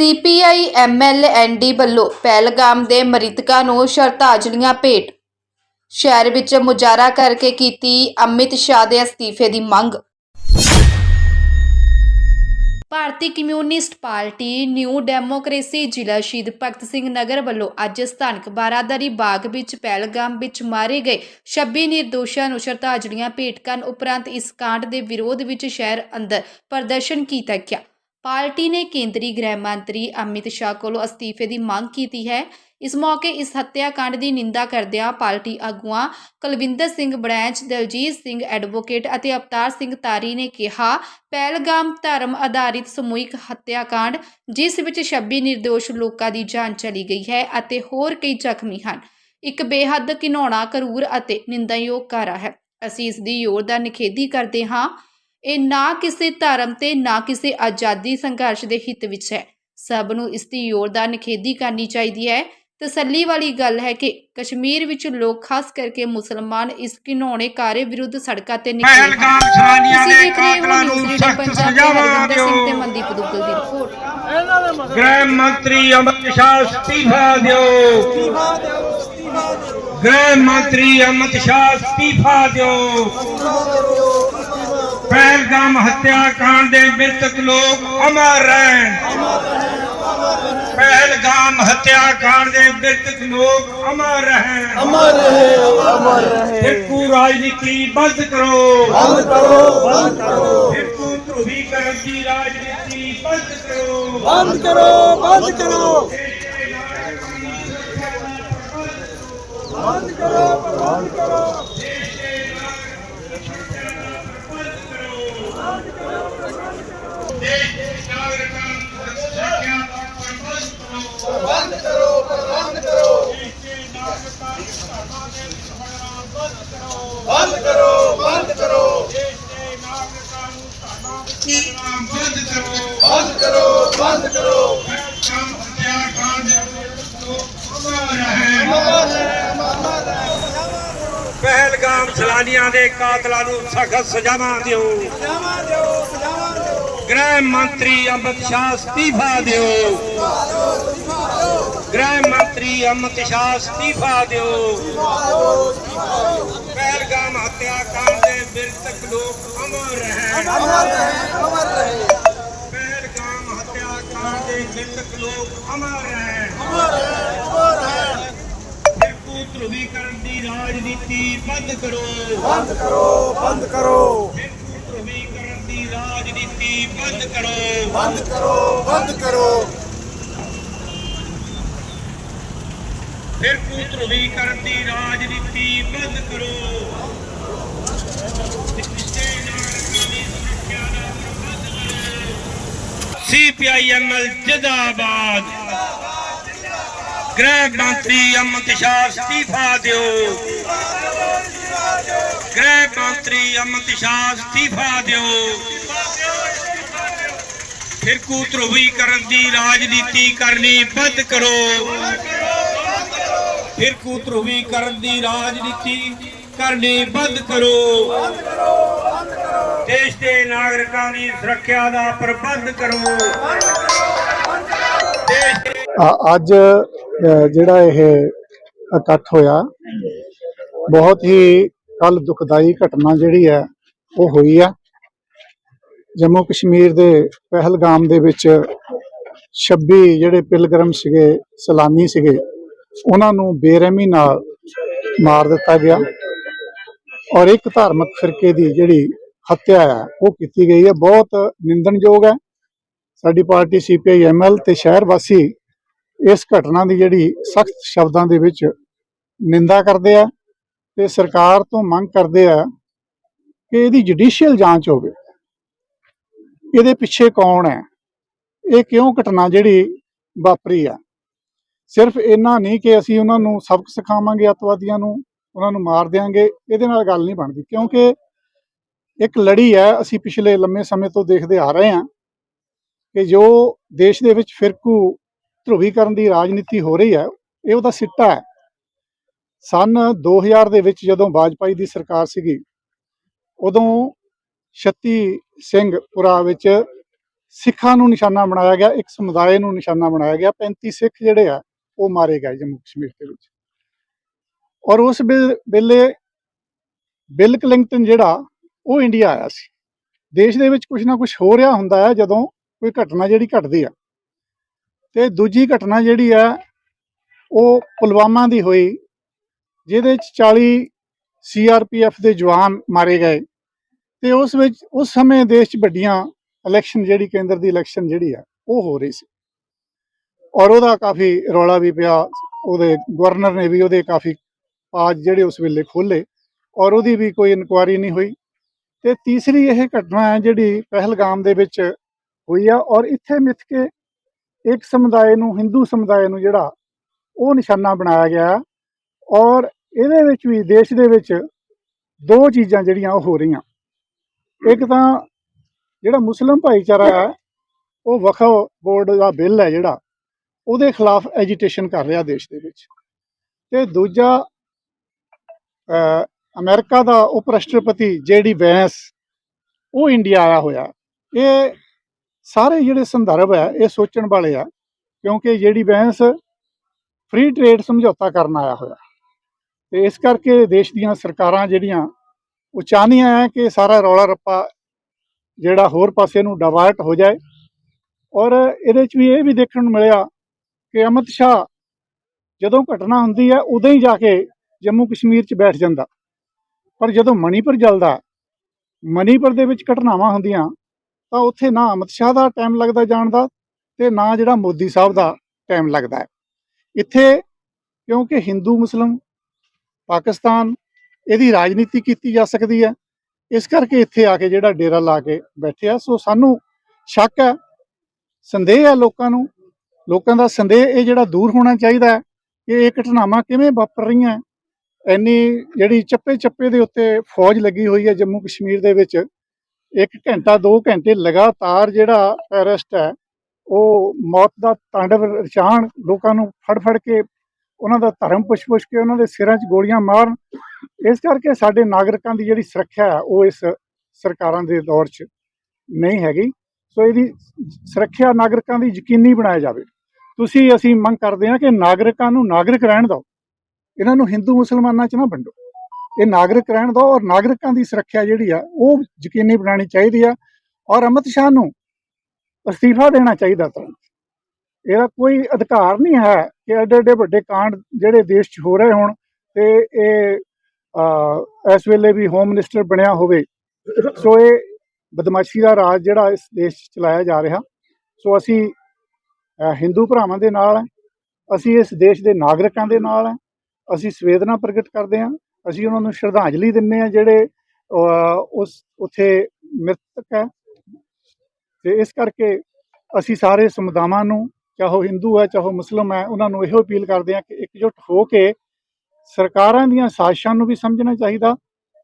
CPI ML ND ਵੱਲੋਂ ਪਹਿਲਗਾਮ ਦੇ ਮ੍ਰਿਤਕਾਂ ਨੂੰ ਸ਼ਰਧਾਂਜਲੀਆਂ ਭੇਟ। ਸ਼ਹਿਰ ਵਿੱਚ ਮੁਜ਼ਾਹਰਾ ਕਰਕੇ ਕੀਤੀ ਅਮਿਤ ਸ਼ਾਹ ਦੇ ਅਸਤੀਫੇ ਦੀ ਮੰਗ। Bharti communist party new democracy ਜ਼ਿਲ੍ਹਾ ਸ਼ਹੀਦ ਭਗਤ ਸਿੰਘ ਨਗਰ ਵੱਲੋਂ ਅੱਜ ਸਥਾਨਕ ਬਾਰਾਦਰੀ ਬਾਗ ਵਿੱਚ ਪਹਿਲਗਾਮ ਵਿੱਚ ਮਾਰੇ ਗਏ 26 ਨਿਰਦੋਸ਼ਾਂ ਨੂੰ ਸ਼ਰਧਾਂਜਲੀਆਂ ਭੇਟ ਕਰਨ ਉਪਰੰਤ ਇਸ ਕਾਂਡ ਦੇ ਵਿਰੋਧ ਵਿੱਚ ਸ਼ਹਿਰ ਅੰਦਰ ਪ੍ਰਦਰਸ਼ਨ ਕੀਤਾ ਗਿਆ। ਪਾਰਟੀ ਨੇ ਕੇਂਦਰੀ ਗ੍ਰਹਿ ਮੰਤਰੀ ਅਮਿਤ ਸ਼ਾਹ ਕੋਲੋਂ ਅਸਤੀਫੇ ਦੀ ਮੰਗ ਕੀਤੀ ਹੈ। ਇਸ ਮੌਕੇ ਇਸ ਹੱਤਿਆਕਾਂਡ ਦੀ ਨਿੰਦਾ ਕਰਦਿਆਂ ਪਾਰਟੀ ਆਗੂਆਂ ਕੁਲਵਿੰਦਰ ਸਿੰਘ ਬੜੈਂਚ ਦਲਜੀਤ ਸਿੰਘ ਐਡਵੋਕੇਟ ਅਤੇ ਅਵਤਾਰ ਸਿੰਘ ਤਾਰੀ ਨੇ ਕਿਹਾ, ਪਹਿਲਗਾਮ ਧਰਮ ਆਧਾਰਿਤ ਸਮੂਹਿਕ ਹੱਤਿਆਕਾਂਡ, ਜਿਸ ਵਿੱਚ 26 ਨਿਰਦੋਸ਼ ਲੋਕਾਂ ਦੀ ਜਾਨ ਚਲੀ ਗਈ ਹੈ ਅਤੇ ਹੋਰ ਕਈ ਜ਼ਖਮੀ ਹਨ। ਇੱਕ ਬੇਹੱਦ ਘਿਨੌਣਾ ਕਰੂਰ ਅਤੇ ਨਿੰਦਾਯੋਗ ਕਾਰਾ ਹੈ। ਅਸੀਂ ਇਸ ਦੀ ਜ਼ੋਰਦਾਰ ਨਿਖੇਧੀ ਕਰਦੇ ਹਾਂ। ਇਹ ਨਾ ਕਿਸੇ ਧਰਮ ਤੇ ਨਾ ਕਿਸੇ ਆਜ਼ਾਦੀ ਸੰਘਰਸ਼ ਦੇ ਹਿੱਤ ਵਿੱਚ ਹੈ। ਸਭ ਨੂੰ ਇਸ ਦੀ ਜ਼ੋਰਦਾਰ ਨਿਖੇਧੀ ਕਰਨੀ ਚਾਹੀਦੀ ਹੈ। ਤਸੱਲੀ ਵਾਲੀ ਗੱਲ ਹੈ ਕਿ ਕਸ਼ਮੀਰ ਵਿੱਚ ਲੋਕ ਖਾਸ ਕਰਕੇ ਮੁਸਲਮਾਨ ਇਸ ਘਿਨੌਣੇ ਕਾਰੇ ਵਿਰੁੱਧ ਸੜਕਾਂ ਤੇ ਨਿਕਲੇ ਹਨ। ਤੁਸੀਂ ਦੇਖ ਰਹੇ ਹੋ ਨਿਊਜ਼ ਰੀਡਰ ਪੰਜਾਬ ਦੇ ਸਿੰਘ ਤੇ ਮਨਦੀਪ ਦੁੱਗਲ ਦੀ ਰਿਪੋਰਟ। ਗ੍ਰਹਿ ਮੰਤਰੀ ਅਮਿਤ ਸ਼ਾਹ ਅਸਤੀਫਾ ਦਿਓ। ਗ੍ਰਹਿ ਮੰਤਰੀ ਅਮਿਤ ਸ਼ਾਹ ਅਸਤੀਫਾ ਦਿਓ। ਪਹਿਲਗਾਮ ਹੱਤਿਆ ਕਾਂਡ ਦੇ ਮ੍ਰਿਤਕ ਲੋਕ ਅਮਰ ਰਹਿਣ। ਪਹਿਲਗਾਮ ਹੱਤਿਆ ਕਾਂਡ ਦੇ ਮ੍ਰਿਤਕ ਲੋਕ ਅਮਰ ਰਹਿਣ। ਅਮਰ ਰਹੇ ਅਮਰ ਰਹੇ। ਫਿਰਕੂ ਰਾਜਨੀਤੀ ਬੰਦ ਕਰੋ। ਬੰਦ ਕਰੋ ਬੰਦ ਕਰੋ। ਫਿਰਕੂ ਧਰੂਵੀਕਰਨ ਦੀ ਰਾਜਨੀਤੀ ਬੰਦ ਕਰੋ। ਬੰਦ ਕਰੋ ਬੰਦ ਕਰੋ। ਬੰਦ ਕਰੋ ਬੰਦ ਕਰੋ। ਬੰਦ ਕਰੋ ਬੰਦ ਕਰੋ। ਬੰਦ ਕਰੋ ਬੰਦ ਕਰੋ। ਬੰਦ ਕਰੋ ਬੰਦ ਕਰੋ। ਪਹਿਲਗਾਮ ਸਲਾਨੀਆਂ ਦੇ ਕਾਤਲਾਂ ਨੂੰ ਸਖਤ ਸਜ਼ਾਵਾਂ ਦਿਓ। ਸਜ਼ਾਵਾਂ ਦਿਓ ਸਜ਼ਾਵਾਂ ਦਿਓ। ਗ੍ਰਹਿ ਮੰਤਰੀ ਅਮਿਤ ਸ਼ਾਹ ਅਸਤੀਫਾ ਦਿਓ। ਗ੍ਰਹਿ ਮੰਤਰੀ ਅਮਿਤ ਸ਼ਾਹ ਅਸਤੀਫਾ ਦਿਓ। ਪਹਿਲਗਾਮ ਹੱਤਿਆ ਕਾਂਡ ਦੇ ਬਿਰਤਕ ਲੋਕ ਅਮਰ ਰਹੇ। ਅਮਰ ਰਹੇ ਅਮਰ ਰਹੇ ਪਹਿਲਗਾਮ ਹੱਤਿਆ ਕਾਂਡ ਦੇ ਬਿਰਤਕ ਲੋਕ ਅਮਰ ਰਹੇ। ਅਮਰ ਰਹੇ ਅਮਰ ਰਹੇ ਦੀ ਰਾਜਨੀਤੀ ਬੰਦ ਕਰੋ। ਬੰਦ ਕਰੋ ਬੰਦ ਕਰੋ। ਫਿਰਕੂ ਧਰੁਵੀਕਰਨ ਦੀ ਰਾਜਨੀਤੀ ਬੰਦ ਕਰੋ। ਬੰਦ ਕਰੋ ਬੰਦ ਕਰੋ। ਫਿਰਕੂ ਧਰੁਵੀਕਰਨ ਦੀ ਰਾਜਨੀਤੀ ਬੰਦ ਕਰੋ। ਸੀਪੀਆਈਐਮਐਲ ਜਿੰਦਾਬਾਦ। ਗ੍ਰਹਿ ਮੰਤਰੀ ਅਮਿਤ ਸ਼ਾਹ ਅਸਤੀਫਾ ਦਿਓ। ਗ੍ਰਹਿ ਮੰਤਰੀ ਅਮਿਤ ਸ਼ਾਹ ਅਸਤੀਫਾ ਦਿਓ। ਫਿਰਕੂ ਧਰੁਵੀਕਰਨ ਦੀ ਰਾਜਨੀਤੀ ਕਰਨੀ ਬੰਦ ਕਰੋ। ਫਿਰਕੂ ਧਰੁਵੀਕਰਨ ਦੀ ਰਾਜਨੀਤੀ ਕਰਨੀ ਬੰਦ ਕਰੋ। ਦੇਸ਼ ਦੇ ਨਾਗਰਿਕਾਂ ਦੀ ਸੁਰੱਖਿਆ ਦਾ ਪ੍ਰਬੰਧ ਕਰੋ। ਦੇਸ਼ ਦੇ ਅ- ਅੱਜ ਜਿਹੜਾ ਇਹ ਇਕੱਠ ਹੋਇਆ, ਬਹੁਤ ਹੀ ਕੱਲ ਦੁਖਦਾਈ ਘਟਨਾ ਜਿਹੜੀ ਹੈ, ਉਹ ਹੋਈ ਆ। ਜੰਮੂ ਕਸ਼ਮੀਰ ਦੇ ਪਹਿਲਗਾਮ ਦੇ ਵਿੱਚ 26 ਜਿਹੜੇ ਪਿਲਗ੍ਰਮ ਸੀਗੇ, ਸੈਲਾਨੀ ਸੀਗੇ ਉਹਨਾਂ ਨੂੰ ਬੇਰਹਿਮੀ ਨਾਲ ਮਾਰ ਦਿੱਤਾ ਗਿਆ। ਔਰ ਇੱਕ ਧਾਰਮਿਕ ਫਿਰਕੇ ਦੀ ਜਿਹੜੀ ਹੱਤਿਆ ਹੈ ਉਹ ਕੀਤੀ ਗਈ ਹੈ। ਬਹੁਤ ਨਿੰਦਣਯੋਗ ਹੈ। ਸਾਡੀ ਪਾਰਟੀ ਸੀਪੀਆਈ ਐਮਐਲ ਤੇ ਸ਼ਹਿਰ ਵਾਸੀ ਇਸ ਘਟਨਾ ਦੀ ਜਿਹੜੀ ਸਖਤ ਸ਼ਬਦਾਂ ਦੇ ਵਿੱਚ ਨਿੰਦਾ ਕਰਦੇ ਆ ਤੇ ਸਰਕਾਰ ਤੋਂ ਮੰਗ ਕਰਦੇ ਆ ਕਿ ਇਹਦੀ ਜੁਡੀਸ਼ੀਅਲ ਜਾਂਚ ਹੋਵੇ। ਇਹਦੇ ਪਿੱਛੇ ਕੌਣ ਹੈ? ਇਹ ਕਿਉਂ ਘਟਨਾ ਜਿਹੜੀ ਵਾਪਰੀ ਆ? ਸਿਰਫ ਇੰਨਾ ਨਹੀਂ ਕਿ ਅਸੀਂ ਉਹਨਾਂ ਨੂੰ ਸਬਕ ਸਿਖਾਵਾਂਗੇ, ਅੱਤਵਾਦੀਆਂ ਨੂੰ, ਉਹਨਾਂ ਨੂੰ ਮਾਰ ਦਿਆਂਗੇ, ਇਹਦੇ ਨਾਲ ਗੱਲ ਨਹੀਂ ਬਣਦੀ। ਕਿਉਂਕਿ ਇੱਕ ਲੜੀ ਹੈ, ਅਸੀਂ ਪਿਛਲੇ ਲੰਮੇ ਸਮੇਂ ਤੋਂ ਦੇਖਦੇ ਆ ਰਹੇ ਹਾਂ ਕਿ ਜੋ ਦੇਸ਼ ਦੇ ਵਿੱਚ ਫਿਰਕੂ ਧਰੁਵੀਕਰਨ ਦੀ ਰਾਜਨੀਤੀ ਹੋ ਰਹੀ ਹੈ, ਇਹ ਉਹਦਾ ਸਿੱਟਾ ਹੈ। ਸਨ 2000 ਦੇ ਵਿੱਚ ਜਦੋਂ ਵਾਜਪਾਈ ਦੀ ਸਰਕਾਰ ਸੀਗੀ, ਉਦੋਂ ਛੱਤੀ ਸਿੰਘ ਪੁਰਾ ਵਿੱਚ ਸਿੱਖਾਂ ਨੂੰ ਨਿਸ਼ਾਨਾ ਬਣਾਇਆ ਗਿਆ, ਇੱਕ ਸਮੁਦਾਇ ਨੂੰ ਨਿਸ਼ਾਨਾ ਬਣਾਇਆ ਗਿਆ 35 ਸਿੱਖ ਜਿਹੜੇ ਆ ਉਹ ਮਾਰੇ ਗਏ ਜੰਮੂ ਕਸ਼ਮੀਰ ਦੇ ਵਿੱਚ। ਔਰ ਉਸ ਵੇ- ਵੇਲੇ ਬਿਲ ਕਲਿੰਗਟਨ ਜਿਹੜਾ, ਉਹ ਇੰਡੀਆ ਆਇਆ ਸੀ। ਦੇਸ਼ ਦੇ ਵਿੱਚ ਕੁਝ ਨਾ ਕੁਝ ਹੋ ਰਿਹਾ ਹੁੰਦਾ ਹੈ, ਜਦੋਂ ਕੋਈ ਘਟਨਾ ਜਿਹੜੀ ਘਟਦੀ ਆ। ਤੇ ਦੂਜੀ ਘਟਨਾ ਜਿਹੜੀ ਹੈ ਉਹ ਪੁਲਵਾਮਾ ਦੀ ਹੋਈ, ਜਿਹਦੇ ਚ 40 ਸੀਆਰਪੀਐਫ ਦੇ ਜਵਾਨ ਮਾਰੇ ਗਏ। ਤੇ ਉਸ ਵਿੱਚ, ਉਸ ਸਮੇਂ ਦੇਸ਼ 'ਚ ਵੱਡੀਆਂ ਇਲੈਕਸ਼ਨ ਜਿਹੜੀ ਕੇਂਦਰ ਦੀ ਇਲੈਕਸ਼ਨ ਜਿਹੜੀ ਆ, ਉਹ ਹੋ ਰਹੀ ਸੀ। ਔਰ ਉਹਦਾ ਕਾਫੀ ਰੌਲਾ ਵੀ ਪਿਆ, ਉਹਦੇ ਗਵਰਨਰ ਨੇ ਵੀ ਉਹਦੇ ਕਾਫੀ ਆਜ ਜਿਹੜੇ ਉਸ ਵੇਲੇ ਖੋਲੇ ਔਰ ਉਹਦੀ ਵੀ ਕੋਈ ਇਨਕੁਆਰੀ ਨਹੀਂ ਹੋਈ। ਤੇ ਤੀਸਰੀ ਇਹ ਘਟਨਾ ਹੈ ਜਿਹੜੀ ਪਹਿਲਗਾਮ ਦੇ ਵਿੱਚ ਹੋਈ ਆ ਔਰ ਇੱਥੇ ਮਿੱਥ ਕੇ ਇੱਕ ਸਮੁਦਾਇ ਨੂੰ, ਹਿੰਦੂ ਸਮੁਦਾਇ ਨੂੰ ਜਿਹੜਾ ਉਹ ਨਿਸ਼ਾਨਾ ਬਣਾਇਆ ਗਿਆ ਔਰ ਇਹਦੇ ਵਿੱਚ ਵੀ ਦੇਸ਼ ਦੇ ਵਿੱਚ ਦੋ ਚੀਜ਼ਾਂ ਜਿਹੜੀਆਂ ਉਹ ਹੋ ਰਹੀਆਂ। ਇੱਕ ਤਾਂ ਜਿਹੜਾ ਮੁਸਲਮ ਭਾਈਚਾਰਾ ਹੈ, ਉਹ ਵਕਫ ਬੋਰਡ ਦਾ ਬਿੱਲ ਹੈ ਜਿਹੜਾ ਉਹਦੇ ਖਿਲਾਫ ਐਜੀਟੇਸ਼ਨ ਕਰ ਰਿਹਾ ਦੇਸ਼ ਦੇ ਵਿੱਚ। ਤੇ ਦੂਜਾ ਅਹ, ਅਮਰੀਕਾ ਦਾ ਉਪ ਰਾਸ਼ਟਰਪਤੀ ਜੇਡੀ ਵੈਂਸ ਉਹ ਇੰਡੀਆ ਆਇਆ ਹੋਇਆ। ਇਹ ਸਾਰੇ ਜਿਹੜੇ ਸੰਦਰਭ ਹੈ ਇਹ ਸੋਚਣ ਵਾਲੇ ਆ ਕਿਉਂਕਿ ਜਿਹੜੀ ਬੈਂਸ ਫ੍ਰੀ ਟ੍ਰੇਡ ਸਮਝੌਤਾ ਕਰਨ ਆਇਆ ਹੋਇਆ। ਤੇ ਇਸ ਕਰਕੇ ਦੇਸ਼ ਦੀਆਂ ਸਰਕਾਰਾਂ ਜਿਹੜੀਆਂ ਉਹ ਚਾਹੁੰਦੀਆਂ ਹੈ ਕਿ ਸਾਰਾ ਰੌਲਾ ਰੱਪਾ ਜਿਹੜਾ ਹੋਰ ਪਾਸੇ ਨੂੰ ਡਾਇਵਰਟ ਹੋ ਜਾਏ। ਔਰ ਇਹਦੇ ਚ ਵੀ ਇਹ ਵੀ ਦੇਖਣ ਨੂੰ ਮਿਲਿਆ ਕਿ ਅਮਿਤ ਸ਼ਾਹ ਜਦੋਂ ਘਟਨਾ ਹੁੰਦੀ ਹੈ, ਉਦੋਂ ਹੀ ਜਾ ਕੇ ਜੰਮੂ ਕਸ਼ਮੀਰ 'ਚ ਬੈਠ ਜਾਂਦਾ। ਪਰ ਜਦੋਂ ਮਣੀਪੁਰ ਜਲਦਾ ਮਣੀਪੁਰ ਦੇ ਵਿੱਚ ਘਟਨਾਵਾਂ ਹੁੰਦੀਆਂ, ਤਾਂ ਉੱਥੇ ਨਾ ਅਮਿਤ ਸ਼ਾਹ ਦਾ ਟਾਈਮ ਲੱਗਦਾ ਜਾਣ ਦਾ ਤੇ ਨਾ ਜਿਹੜਾ ਮੋਦੀ ਸਾਹਿਬ ਦਾ ਟਾਈਮ ਲੱਗਦਾ ਹੈ। ਇੱਥੇ ਕਿਉਂਕਿ ਹਿੰਦੂ, ਮੁਸਲਮ, ਪਾਕਿਸਤਾਨ ਇਹਦੀ ਰਾਜਨੀਤੀ ਕੀਤੀ ਜਾ ਸਕਦੀ ਹੈ, ਇਸ ਕਰਕੇ ਇੱਥੇ ਆ ਕੇ ਜਿਹੜਾ ਡੇਰਾ ਲਾ ਕੇ ਬੈਠਿਆ ਸੋ ਸਾਨੂੰ ਸ਼ੱਕ ਹੈ, ਸੰਦੇਹ ਹੈ ਲੋਕਾਂ ਨੂੰ ਲੋਕਾਂ ਦਾ ਸੰਦੇਹ ਇਹ ਜਿਹੜਾ ਦੂਰ ਹੋਣਾ ਚਾਹੀਦਾ ਹੈ, ਕਿ ਇਹ ਘਟਨਾਵਾਂ ਕਿਵੇਂ ਵਾਪਰ ਰਹੀਆਂ ਇੰਨੀ ਜਿਹੜੀ ਚੱਪੇ ਚੱਪੇ ਦੇ ਉੱਤੇ ਫੌਜ ਲੱਗੀ ਹੋਈ ਹੈ ਜੰਮੂ ਕਸ਼ਮੀਰ ਦੇ ਵਿੱਚ, ਇੱਕ ਘੰਟਾ 2 ਘੰਟੇ ਲਗਾਤਾਰ ਜਿਹੜਾ ਅਰੈਸਟ ਹੈ, ਉਹ ਮੌਤ ਦਾ ਤਾਂਡਵ ਰਚਾਣ ਲੋਕਾਂ ਨੂੰ ਫੜ ਫੜ ਕੇ ਉਹਨਾਂ ਦਾ ਧਰਮ ਪੁੱਛ ਪੁੱਛ ਕੇ ਉਹਨਾਂ ਦੇ ਸਿਰਾਂ 'ਚ ਗੋਲੀਆਂ ਮਾਰਨ, ਇਸ ਕਰਕੇ ਸਾਡੇ ਨਾਗਰਿਕਾਂ ਦੀ ਜਿਹੜੀ ਸੁਰੱਖਿਆ ਹੈ, ਉਹ ਇਸ ਸਰਕਾਰਾਂ ਦੇ ਦੌਰ 'ਚ ਨਹੀਂ ਹੈਗੀ। ਸੋ ਇਹਦੀ ਸੁਰੱਖਿਆ ਨਾਗਰਿਕਾਂ ਦੀ ਯਕੀਨੀ ਬਣਾਇਆ ਜਾਵੇ। ਤੁਸੀਂ ਅਸੀਂ ਮੰਗ ਕਰਦੇ ਹਾਂ ਕਿ ਨਾਗਰਿਕਾਂ ਨੂੰ ਨਾਗਰਿਕ ਰਹਿਣ ਦਿਓ। ਇਹਨਾਂ ਨੂੰ ਹਿੰਦੂ ਮੁਸਲਮਾਨਾਂ 'ਚ ਨਾ ਵੰਡੋ। ਇਹ ਨਾਗਰਿਕ ਰਹਿਣ ਦਿਓ ਔਰ ਨਾਗਰਿਕਾਂ ਦੀ ਸੁਰੱਖਿਆ ਜਿਹੜੀ ਆ, ਉਹ ਯਕੀਨੀ ਬਣਾਉਣੀ ਚਾਹੀਦੀ ਆ ਔਰ ਅਮਿਤ ਸ਼ਾਹ ਨੂੰ ਅਸਤੀਫਾ ਦੇਣਾ ਚਾਹੀਦਾ ਤੁਰੰਤ ਇਹਦਾ ਕੋਈ ਅਧਿਕਾਰ ਨਹੀਂ ਹੈ ਕਿ ਐਡੇ ਐਡੇ ਵੱਡੇ ਕਾਂਡ ਜਿਹੜੇ ਦੇਸ਼ 'ਚ ਹੋ ਰਹੇ ਹੋਣ ਤੇ ਇਹ ਇਸ ਵੇਲੇ ਵੀ ਹੋਮ ਮਿਨਿਸਟਰ ਬਣਿਆ ਹੋਵੇ। ਸੋ ਇਹ ਬਦਮਾਸ਼ੀ ਦਾ ਰਾਜ ਜਿਹੜਾ ਇਸ ਦੇਸ਼ 'ਚ ਚਲਾਇਆ ਜਾ ਰਿਹਾ। ਸੋ ਅਸੀਂ ਹਿੰਦੂ ਭਰਾਵਾਂ ਦੇ ਨਾਲ ਹੈ। ਅਸੀਂ ਇਸ ਦੇਸ਼ ਦੇ ਨਾਗਰਿਕਾਂ ਦੇ ਨਾਲ ਹੈ। ਅਸੀਂ ਸੰਵੇਦਨਾ ਪ੍ਰਗਟ ਕਰਦੇ ਹਾਂ। ਅਸੀਂ ਉਹਨਾਂ ਨੂੰ ਸ਼ਰਧਾਂਜਲੀ ਦਿੰਦੇ ਹਾਂ ਜਿਹੜੇ ਅਹ, ਉਸ ਉਥੇ ਮ੍ਰਿਤਕ ਹੈ। ਤੇ ਇਸ ਕਰਕੇ ਅਸੀਂ ਸਾਰੇ ਸਮੁਦਾਵਾਂ ਨੂੰ ਚਾਹੇ ਉਹ ਹਿੰਦੂ ਹੈ ਚਾਹੇ ਉਹ ਮੁਸਲਮ ਹੈ ਉਹਨਾਂ ਨੂੰ ਇਹੋ ਅਪੀਲ ਕਰਦੇ ਹਾਂ ਕਿ ਇਕਜੁੱਟ ਹੋ ਕੇ ਸਰਕਾਰਾਂ ਦੀਆਂ ਸਾਜ਼ਿਸ਼ਾਂ ਨੂੰ ਵੀ ਸਮਝਣਾ ਚਾਹੀਦਾ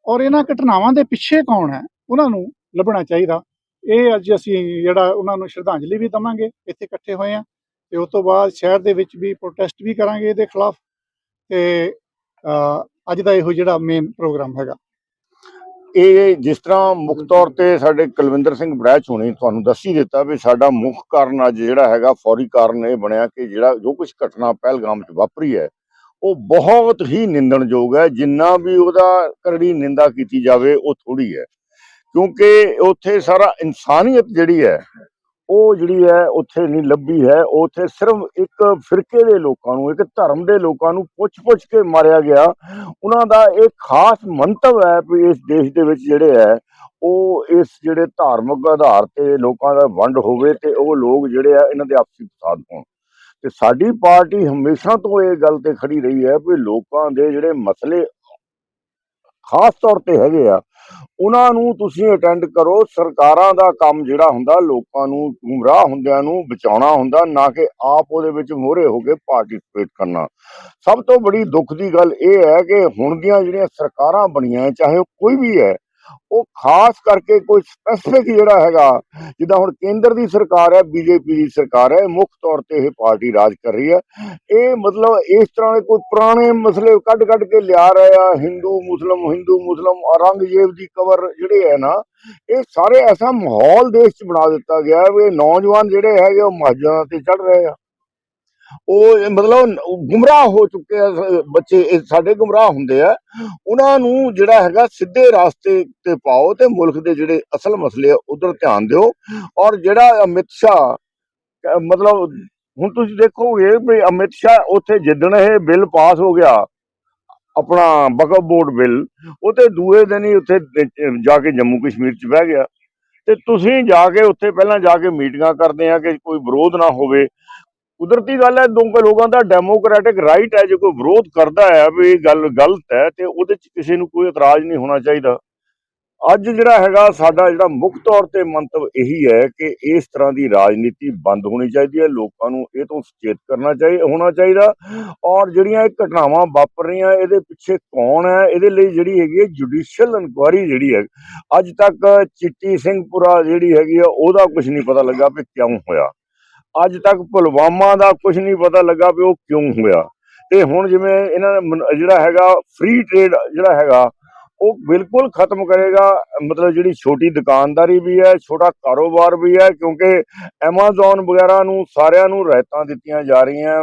ਔਰ ਇਹਨਾਂ ਘਟਨਾਵਾਂ ਦੇ ਪਿੱਛੇ ਕੌਣ ਹੈ ਉਹਨਾਂ ਨੂੰ ਲੱਭਣਾ ਚਾਹੀਦਾ। ਇਹ ਅੱਜ ਅਸੀਂ ਜਿਹੜਾ ਉਹਨਾਂ ਨੂੰ ਸ਼ਰਧਾਂਜਲੀ ਵੀ ਦਵਾਂਗੇ, ਇੱਥੇ ਇਕੱਠੇ ਹੋਏ ਆ ਤੇ ਉਸ ਤੋਂ ਬਾਅਦ ਸ਼ਹਿਰ ਦੇ ਵਿੱਚ ਵੀ ਪ੍ਰੋਟੈਸਟ ਵੀ ਕਰਾਂਗੇ ਇਹਦੇ ਖਿਲਾਫ ਤੇ ਅੱਜ ਦਾ ਇਹੋ ਜਿਹੜਾ ਮੇਨ ਪ੍ਰੋਗਰਾਮ ਹੈਗਾ। ਇਹ ਜਿਸ ਤਰ੍ਹਾਂ ਮੁੱਖ ਤੌਰ ਤੇ ਸਾਡੇ ਕੁਲਵਿੰਦਰ ਸਿੰਘ ਬੜੈਚ ਹੋਣੀ ਤੁਹਾਨੂੰ ਦੱਸ ਹੀ ਦਿੱਤਾ ਵੀ ਸਾਡਾ ਮੁੱਖ ਕਾਰਨ ਅੱਜ ਜਿਹੜਾ ਹੈਗਾ, ਫੌਰੀ ਕਾਰਨ ਇਹ ਬਣਿਆ ਕਿ ਜਿਹੜਾ ਜੋ ਕੁਝ ਘਟਨਾ ਪਹਿਲਗਾਮ 'ਚ ਵਾਪਰੀ ਹੈ, ਉਹ ਬਹੁਤ ਹੀ ਨਿੰਦਣਯੋਗ ਹੈ। ਜਿੰਨਾ ਵੀ ਉਹਦਾ ਕਰੜੀ ਨਿੰਦਾ ਕੀਤੀ ਜਾਵੇ, ਉਹ ਥੋੜੀ ਹੈ। ਕਿਉਂਕਿ ਉੱਥੇ ਸਾਰਾ ਇਨਸਾਨੀਅਤ ਜਿਹੜੀ ਹੈ, ਉਹ ਜਿਹੜੀ ਹੈ ਉੱਥੇ ਨਹੀਂ ਲੱਭੀ ਹੈ, ਉੱਥੇ ਸਿਰਫ ਇੱਕ ਫਿਰਕੇ ਦੇ ਲੋਕਾਂ ਨੂੰ, ਇੱਕ ਧਰਮ ਦੇ ਲੋਕਾਂ ਨੂੰ ਪੁੱਛ-ਪੁੱਛ ਕੇ ਮਾਰਿਆ ਗਿਆ। ਉਹਨਾਂ ਦਾ ਇਹ ਖਾਸ ਮੰਤਵ ਹੈ ਵੀ ਇਸ ਦੇਸ਼ ਦੇ ਵਿੱਚ ਜਿਹੜੇ ਹੈ, ਉਹ ਇਸ ਜਿਹੜੇ ਧਾਰਮਿਕ ਆਧਾਰ ਤੇ ਲੋਕਾਂ ਦਾ ਵੰਡ ਹੋਵੇ ਤੇ ਉਹ ਲੋਕ ਜਿਹੜੇ ਆ ਇਹਨਾਂ ਦੇ ਆਪਸੀ ਫਸਾਦ ਹੋਣ। ਤੇ ਸਾਡੀ ਪਾਰਟੀ ਹਮੇਸ਼ਾ ਤੋਂ ਇਹ ਗੱਲ ਤੇ ਖੜੀ ਰਹੀ ਹੈ ਵੀ ਲੋਕਾਂ ਦੇ ਜਿਹੜੇ ਮਸਲੇ ਖਾਸ ਤੌਰ ਤੇ ਹੈਗੇ ਆ, ਉਹਨਾਂ ਨੂੰ ਤੁਸੀਂ ਅਟੈਂਡ ਕਰੋ, ਸਰਕਾਰਾਂ ਦਾ ਕੰਮ ਜਿਹੜਾ ਹੁੰਦਾ, ਲੋਕਾਂ ਨੂੰ ਗੁੰਮਰਾਹ ਹੁੰਦਿਆਂ ਨੂੰ ਬਚਾਉਣਾ ਹੁੰਦਾ, ਨਾ ਕਿ ਆਪ ਉਹਦੇ ਵਿੱਚ ਮੋਹਰੇ ਹੋ ਕੇ ਪਾਰਟਿਸਿਪੇਟ ਕਰਨਾ। ਸਭ ਤੋਂ ਬੜੀ ਦੁੱਖ ਦੀ ਗੱਲ ਇਹ ਹੈ ਕਿ ਹੁਣ ਦੀਆਂ ਜਿਹੜੀਆਂ ਸਰਕਾਰਾਂ ਬਣੀਆਂ ਚਾਹੇ ਉਹ ਕੋਈ ਵੀ ਹੈ ਉਹ ਖਾਸ ਕਰਕੇ ਕੋਈ ਸਪੈਸੀਫਿਕ ਜਿਹੜਾ ਹੈਗਾ, ਜਿੱਦਾਂ ਹੁਣ ਕੇਂਦਰ ਦੀ ਸਰਕਾਰ ਹੈ, ਬੀਜੇਪੀ ਦੀ ਸਰਕਾਰ ਹੈ ਮੁੱਖ ਤੌਰ ਤੇ ਇਹ ਪਾਰਟੀ ਰਾਜ ਕਰ ਰਹੀ ਹੈ। ਇਹ ਮਤਲਬ ਇਸ ਤਰ੍ਹਾਂ ਦੇ ਕੋਈ ਪੁਰਾਣੇ ਮਸਲੇ ਕੱਢ ਕੱਢ ਕੇ ਲਿਆ ਰਹੇ ਆ, ਹਿੰਦੂ, ਮੁਸਲਮ ਹਿੰਦੂ, ਮੁਸਲਮ, ਔਰੰਗਜ਼ੇਬ ਦੀ ਕਵਰ ਜਿਹੜੇ ਹੈ ਨਾ, ਇਹ ਸਾਰੇ ਐਸਾ ਮਾਹੌਲ ਦੇਸ਼ 'ਚ ਬਣਾ ਦਿੱਤਾ ਗਿਆ ਵੀ ਨੌਜਵਾਨ ਜਿਹੜੇ ਹੈਗੇ ਉਹ ਮਸਜਿਦਾਂ ਤੇ ਚੜ ਰਹੇ ਆ। ਉਹ ਮਤਲਬ ਗੁੰਮਰਾਹ ਹੋ ਚੁੱਕੇ ਆ ਬੱਚੇ ਸਾਡੇ ਗੁੰਮਰਾਹ ਹੁੰਦੇ ਆ। ਉਹਨਾਂ ਨੂੰ ਜਿਹੜਾ ਹੈਗਾ ਸਿੱਧੇ ਰਾਸਤੇ ਤੇ ਪਾਓ ਤੇ ਮੁਲਕ ਦੇ ਜਿਹੜੇ ਅਸਲ ਮਸਲੇ ਆ, ਉਧਰ ਧਿਆਨ ਦਿਓ। ਔਰ ਜਿਹੜਾ ਅਮਿਤ ਸ਼ਾਹ ਮਤਲਬ ਹੁਣ ਤੁਸੀਂ ਦੇਖੋਗੇ ਵੀ ਅਮਿਤ ਸ਼ਾਹ ਉੱਥੇ ਜਿੱਦਣ ਇਹ ਬਿੱਲ ਪਾਸ ਹੋ ਗਿਆ, ਆਪਣਾ ਵਕਫ ਬੋਰਡ ਬਿੱਲ, ਉਹ ਤੇ ਦੂਏ ਦਿਨ ਹੀ ਉੱਥੇ ਜਾ ਕੇ ਜੰਮੂ ਕਸ਼ਮੀਰ ਚ ਬਹਿ ਗਿਆ। ਤੇ ਤੁਸੀਂ ਜਾ ਕੇ ਉੱਥੇ ਪਹਿਲਾਂ ਜਾ ਕੇ ਮੀਟਿੰਗਾਂ ਕਰਦੇ ਆ ਕਿ ਕੋਈ ਵਿਰੋਧ ਨਾ ਹੋਵੇ ਕੁਦਰਤੀ ਗੱਲ ਹੈ ਦੋ ਲੋਕਾਂ ਦਾ ਡੈਮੋਕ੍ਰੈਟਿਕ ਰਾਈਟ ਹੈ, ਜੇ ਕੋਈ ਵਿਰੋਧ ਕਰਦਾ ਹੈ ਵੀ ਇਹ ਗੱਲ ਗਲਤ ਹੈ, ਤੇ ਉਹਦੇ ਚ ਕਿਸੇ ਨੂੰ ਕੋਈ ਇਤਰਾਜ਼ ਨਹੀਂ ਹੋਣਾ ਚਾਹੀਦਾ। ਅੱਜ ਜਿਹੜਾ ਹੈਗਾ, ਸਾਡਾ ਜਿਹੜਾ ਮੁੱਖ ਤੌਰ ਤੇ ਮੰਤਵ ਇਹੀ ਹੈ ਕਿ ਇਸ ਤਰ੍ਹਾਂ ਦੀ ਰਾਜਨੀਤੀ ਬੰਦ ਹੋਣੀ ਚਾਹੀਦੀ ਹੈ, ਲੋਕਾਂ ਨੂੰ ਇਹ ਤੋਂ ਸੁਚੇਤ ਕਰਨਾ ਚਾਹੀਦਾ ਹੋਣਾ ਚਾਹੀਦਾ। ਔਰ ਜਿਹੜੀਆਂ ਇਹ ਘਟਨਾਵਾਂ ਵਾਪਰ ਰਹੀਆਂ, ਇਹਦੇ ਪਿੱਛੇ ਕੌਣ ਹੈ, ਇਹਦੇ ਲਈ ਜਿਹੜੀ ਹੈਗੀ ਹੈ ਜੁਡੀਸ਼ੀਅਲ ਇਨਕੁਆਇਰੀ ਜਿਹੜੀ ਹੈ, ਅੱਜ ਤੱਕ ਚਿੱਟੀ ਸਿੰਘਪੁਰਾ ਜਿਹੜੀ ਹੈਗੀ ਆ ਉਹਦਾ ਕੁਝ ਨਹੀਂ ਪਤਾ ਲੱਗਾ ਵੀ ਕਿਉਂ ਹੋਇਆ। ਅੱਜ ਤੱਕ ਪੁਲਵਾਮਾ ਦਾ ਕੁਝ ਨਹੀਂ ਪਤਾ ਲੱਗਾ ਵੀ ਉਹ ਕਿਉਂ ਹੋਇਆ। ਤੇ ਹੁਣ ਜਿਵੇਂ ਇਹਨਾਂ ਨੇ ਜਿਹੜਾ ਹੈਗਾ ਫ੍ਰੀ ਟ੍ਰੇਡ ਜਿਹੜਾ ਹੈਗਾ, ਉਹ ਬਿਲਕੁਲ ਖਤਮ ਕਰੇਗਾ। ਮਤਲਬ ਜਿਹੜੀ ਛੋਟੀ ਦੁਕਾਨਦਾਰੀ ਵੀ ਹੈ, ਛੋਟਾ ਕਾਰੋਬਾਰ ਵੀ ਹੈ, ਕਿਉਂਕਿ Amazon ਵਗੈਰਾ ਨੂੰ ਸਾਰਿਆਂ ਨੂੰ ਰਹਿਤਾਂ ਦਿੱਤੀਆਂ ਜਾ ਰਹੀਆਂ।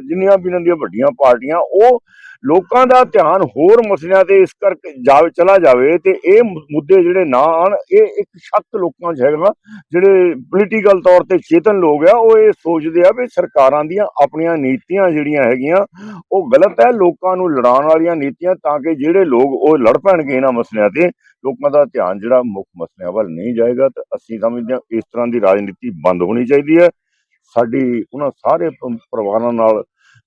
ਜਿੰਨੀਆਂ ਵੀ ਇਹਨਾਂ ਦੀਆਂ ਵੱਡੀਆਂ ਪਾਰਟੀਆਂ, ਉਹ ਲੋਕਾਂ ਦਾ ਧਿਆਨ ਹੋਰ ਮਸਲਿਆਂ ਤੇ ਇਸ ਕਰਕੇ ਜਾਵੇ ਚਲਾ ਜਾਵੇ ਤੇ ਇਹ ਮੁੱਦੇ ਜਿਹੜੇ ਨਾ ਆਣ ਇਹ ਇੱਕ ਸ਼ੱਕ ਲੋਕਾਂ 'ਚ ਹੈਗਾ ਜਿਹੜੇ ਪੋਲੀਟੀਕਲ ਤੌਰ ਤੇ ਚੇਤਨ ਲੋਕ ਆ, ਉਹ ਇਹ ਸੋਚਦੇ ਆ ਵੀ ਸਰਕਾਰਾਂ ਦੀਆਂ ਆਪਣੀਆਂ ਨੀਤੀਆਂ ਜਿਹੜੀਆਂ ਹੈਗੀਆਂ, ਉਹ ਗਲਤ ਹੈ, ਲੋਕਾਂ ਨੂੰ ਲੜਾਉਣ ਵਾਲੀਆਂ ਨੀਤੀਆਂ ਤਾਂ ਕਿ ਜਿਹੜੇ ਲੋਕ ਉਹ ਲੜ ਪੈਣਗੇ ਇਹਨਾਂ ਮਸਲਿਆਂ ਤੇ, ਲੋਕਾਂ ਦਾ ਧਿਆਨ ਜਿਹੜਾ ਮੁੱਖ ਮਸਲਿਆਂ ਵੱਲ ਨਹੀਂ ਜਾਏਗਾ ਤਾਂ ਅਸੀਂ ਸਮਝਦੇ ਹਾਂ ਇਸ ਤਰ੍ਹਾਂ ਦੀ ਰਾਜਨੀਤੀ ਬੰਦ ਹੋਣੀ ਚਾਹੀਦੀ ਹੈ। ਸਾਡੀ ਉਹਨਾਂ ਸਾਰੇ ਪਰਿਵਾਰਾਂ ਨਾਲ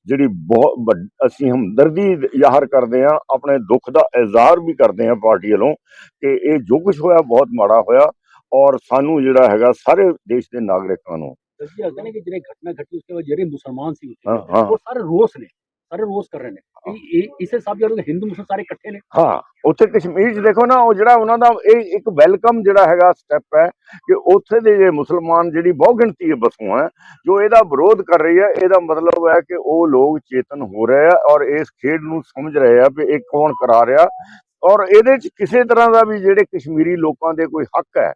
ਜਿਹੜੀ ਬਹੁਤ ਅਸੀਂ ਹਮਦਰਦੀ ਜ਼ਾਹਰ ਕਰਦੇ ਹਾਂ ਆਪਣੇ ਦੁੱਖ ਦਾ ਇਜ਼ਹਾਰ ਵੀ ਕਰਦੇ ਹਾਂ ਪਾਰਟੀ ਵੱਲੋਂ ਕਿ ਇਹ ਜੋ ਕੁਝ ਹੋਇਆ ਬਹੁਤ ਮਾੜਾ ਹੋਇਆ ਔਰ ਸਾਨੂੰ ਜਿਹੜਾ ਹੈਗਾ ਸਾਰੇ ਦੇਸ਼ ਦੇ ਨਾਗਰਿਕਾਂ ਨੂੰ ਕਿ ਜਿਹੜੇ ਘਟਨਾ ਘਟੀ ਉਸਕੇ ਬਾਅਦ ਜਿਹੜੇ ਮੁਸਲਮਾਨ ਸੀ ਉਹ ਸਾਰੇ ਰੋਸ ਨੇ। ਸਾਰੇ ਰੋਸ ਕਰ ਰਹੇ ਨੇ। ਇਹ- ਇਸੇ ਸਭ ਜਿਹੜੇ ਹਿੰਦੂ ਮੁਸਲਮਾਨ ਸਾਰੇ ਇਕੱਠੇ ਨੇ। ਹਾਂ ਉੱਥੇ ਕਸ਼ਮੀਰ 'ਚ ਦੇਖੋ ਨਾ ਉਹ ਜਿਹੜਾ ਉਹਨਾਂ ਦਾ ਇਹ ਇੱਕ ਵੈਲਕਮ ਜਿਹੜਾ ਹੈਗਾ ਸਟੈਪ ਹੈ ਕਿ ਉੱਥੇ ਦੇ ਜੇ ਮੁਸਲਮਾਨ ਜਿਹੜੀ ਬਹੁ ਗਿਣਤੀ ਹੈ ਬਸੋਂ ਹੈ ਜੋ ਇਹਦਾ ਵਿਰੋਧ ਕਰ ਰਹੀ ਹੈ ਇਹਦਾ ਮਤਲਬ ਹੈ ਕਿ ਉਹ ਲੋਕ ਚੇਤਨ ਹੋ ਰਹੇ ਆ ਔਰ ਇਸ ਖੇਡ ਨੂੰ ਸਮਝ ਰਹੇ ਆ ਵੀ ਇਹ ਕੌਣ ਕਰਾ ਰਿਹਾ। ਔਰ ਇਹਦੇ 'ਚ ਕਿਸੇ ਤਰ੍ਹਾਂ ਦਾ ਵੀ ਜਿਹੜੇ ਕਸ਼ਮੀਰੀ ਲੋਕਾਂ ਦੇ ਕੋਈ ਹੱਕ ਹੈ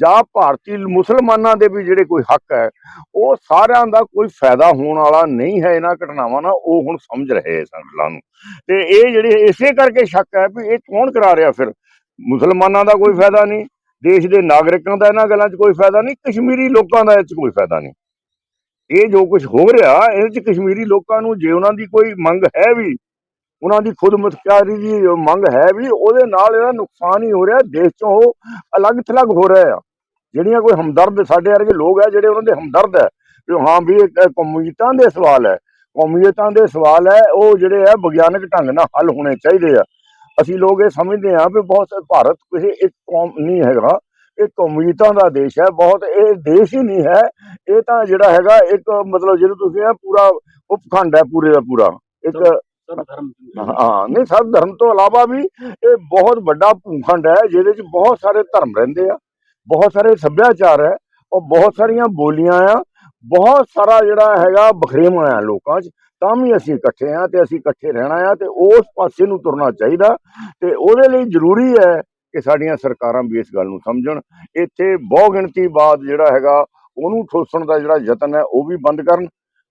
ਜਾਂ ਭਾਰਤੀ ਮੁਸਲਮਾਨਾਂ ਦੇ ਵੀ ਜਿਹੜੇ ਕੋਈ ਹੱਕ ਹੈ, ਉਹ ਸਾਰਿਆਂ ਦਾ ਕੋਈ ਫਾਇਦਾ ਹੋਣ ਵਾਲਾ ਨਹੀਂ ਹੈ ਇਹਨਾਂ ਘਟਨਾਵਾਂ ਨਾਲ, ਉਹ ਹੁਣ ਸਮਝ ਰਹੇ ਇਸ ਗੱਲਾਂ ਨੂੰ। ਤੇ ਇਹ ਜਿਹੜੇ, ਇਸੇ ਕਰਕੇ ਸ਼ੱਕ ਹੈ ਵੀ ਇਹ ਕੌਣ ਕਰਾ ਰਿਹਾ ਫਿਰ? ਮੁਸਲਮਾਨਾਂ ਦਾ ਕੋਈ ਫਾਇਦਾ ਨਹੀਂ, ਦੇਸ਼ ਦੇ ਨਾਗਰਿਕਾਂ ਦਾ ਇਹਨਾਂ ਗੱਲਾਂ 'ਚ ਕੋਈ ਫਾਇਦਾ ਨਹੀਂ, ਕਸ਼ਮੀਰੀ ਲੋਕਾਂ ਦਾ ਇਹ 'ਚ ਕੋਈ ਫਾਇਦਾ ਨਹੀਂ। ਇਹ ਜੋ ਕੁਝ ਹੋ ਰਿਹਾ, ਇਹਦੇ 'ਚ ਕਸ਼ਮੀਰੀ ਲੋਕਾਂ ਨੂੰ ਜੇ ਉਹਨਾਂ ਦੀ ਕੋਈ ਮੰਗ ਹੈ ਵੀ ਉਹਨਾਂ ਦੀ ਖੁਦ ਮੁਖਤਿਆਰੀ ਦੀ ਮੰਗ ਹੈ ਵੀ ਉਹਦੇ ਨਾਲ ਇਹਦਾ ਨੁਕਸਾਨ ਹੀ ਹੋ ਰਿਹਾ, ਦੇਸ਼ 'ਚੋਂ ਉਹ ਅਲੱਗ ਥਲੱਗ ਹੋ ਰਹੇ ਆ। ਜਿਹੜੀਆਂ ਕੋਈ ਹਮਦਰਦ ਸਾਡੇ ਵਰਗੇ ਲੋਕ ਹੈ ਜਿਹੜੇ ਉਹਨਾਂ ਦੇ ਹਮਦਰਦ ਹੈ ਵੀ ਹਾਂ ਵੀ ਇਹ ਕ- ਦੇ ਸਵਾਲ ਹੈ, ਕੌਮੀਅਤਾਂ ਦੇ ਸਵਾਲ ਹੈ, ਉਹ ਜਿਹੜੇ ਹੈ ਵਿਗਿਆਨਕ ਢੰਗ ਨਾਲ ਹੱਲ ਹੋਣੇ ਚਾਹੀਦੇ ਆ। ਅਸੀਂ ਲੋਕ ਇਹ ਸਮਝਦੇ ਹਾਂ ਵੀ ਬਹੁਤ ਭਾਰਤ ਕਿਸੇ ਇੱਕ ਕੌਮ ਨਹੀਂ ਹੈਗਾ, ਇਹ ਕੌਮੀਤਾਂ ਦਾ ਦੇਸ਼ ਹੈ, ਬਹੁਤ ਇਹ ਦੇਸ਼ ਹੀ ਨਹੀਂ ਹੈ, ਇਹ ਤਾਂ ਜਿਹੜਾ ਹੈਗਾ ਇੱਕ ਮਤਲਬ ਜਿਹਨੂੰ ਤੁਸੀਂ ਇਹ ਪੂਰਾ ਉਪਖੰਡ ਹੈ ਪੂਰੇ ਦਾ ਪੂਰਾ, ਇੱਕ ਹਾਂ। ਨਹੀਂ, ਸਭ ਧਰਮ ਤੋਂ ਇਲਾਵਾ ਵੀ ਇਹ ਬਹੁਤ ਵੱਡਾ ਭੂਖੰਡ ਹੈ, ਜਿਹਦੇ ਚ ਬਹੁਤ ਸਾਰੇ ਧਰਮ ਰਹਿੰਦੇ ਆ, ਬਹੁਤ ਸਾਰੇ ਸੱਭਿਆਚਾਰ ਹੈ, ਔਰ ਬਹੁਤ ਸਾਰੀਆਂ ਬੋਲੀਆਂ ਆ, ਬਹੁਤ ਸਾਰਾ ਜਿਹੜਾ ਹੈਗਾ ਬਖਰੇਵਾਂ ਆ ਲੋਕਾਂ 'ਚ, ਤਾਂ ਵੀ ਅਸੀਂ ਇਕੱਠੇ ਆ ਤੇ ਅਸੀਂ ਇਕੱਠੇ ਰਹਿਣਾ ਆ ਤੇ ਉਸ ਪਾਸੇ ਨੂੰ ਤੁਰਨਾ ਚਾਹੀਦਾ ਤੇ ਉਹਦੇ ਲਈ ਜ਼ਰੂਰੀ ਹੈ ਕਿ ਸਾਡੀਆਂ ਸਰਕਾਰਾਂ ਵੀ ਇਸ ਗੱਲ ਨੂੰ ਸਮਝਣ। ਇੱਥੇ ਬਹੁ ਗਿਣਤੀ ਬਾਦ ਜਿਹੜਾ ਹੈਗਾ, ਉਹਨੂੰ ਠੋਸਣ ਦਾ ਜਿਹੜਾ ਯਤਨ ਹੈ, ਉਹ ਵੀ ਬੰਦ ਕਰਨ।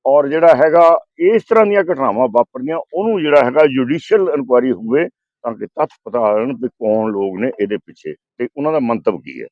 ਔਰ ਜਿਹੜਾ ਹੈਗਾ, ਇਸ ਤਰ੍ਹਾਂ ਦੀਆਂ ਘਟਨਾਵਾਂ ਵਾਪਰਦੀਆਂ ਉਹਨੂੰ ਜਿਹੜਾ ਹੈਗਾ ਜੁਡੀਸ਼ੀਅਲ ਇਨਕੁਆਇਰੀ ਹੋਵੇ, ਤਾਂ ਕਿ ਤੱਥ ਪਤਾ ਕਰਨ ਵੀ ਕੌਣ ਲੋਕ ਨੇ ਇਹਦੇ ਪਿੱਛੇ, ਤੇ ਉਹਨਾਂ ਦਾ ਮੰਤਵ ਕੀ ਹੈ?